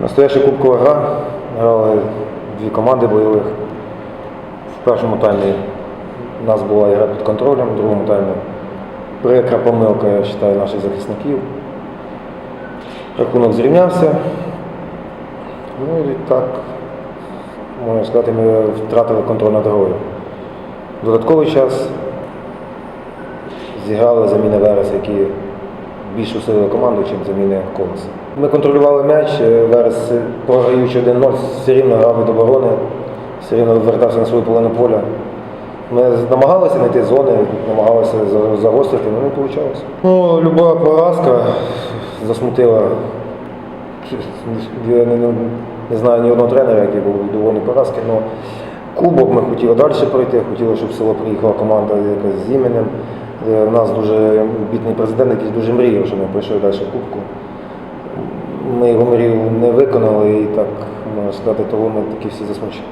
Настояща кубкова гра. Грали дві команди бойових. В першому таймі у нас була гра під контролем, в другому таймі прикра помилка, я вважаю, наших захисників. Рахунок зрівнявся. Ну і так, можна сказати, ми втратили контроль над грою. Додатковий час зіграли заміни Верес, які більш усилили команду, ніж заміни Колеса. Ми контролювали м'яч, Верес, програючи 1-0, все рівно грав від оборони, все рівно вертався на свою половину поля. Ми намагалися знайти зони, намагалися за- загострити, але не вийшло. Ну, люба поразка засмутила. Я не, не, знаю ні одного тренера, який був довольний поразки, але кубок ми хотіли далі пройти, хотіли, щоб в село приїхала команда якась з іменем. Е, У нас дуже бідний президент, який дуже мріяв, що ми пройшли далі в кубку. Ми його мрію не виконали і так, можна сказати, того ми такі всі засмучені.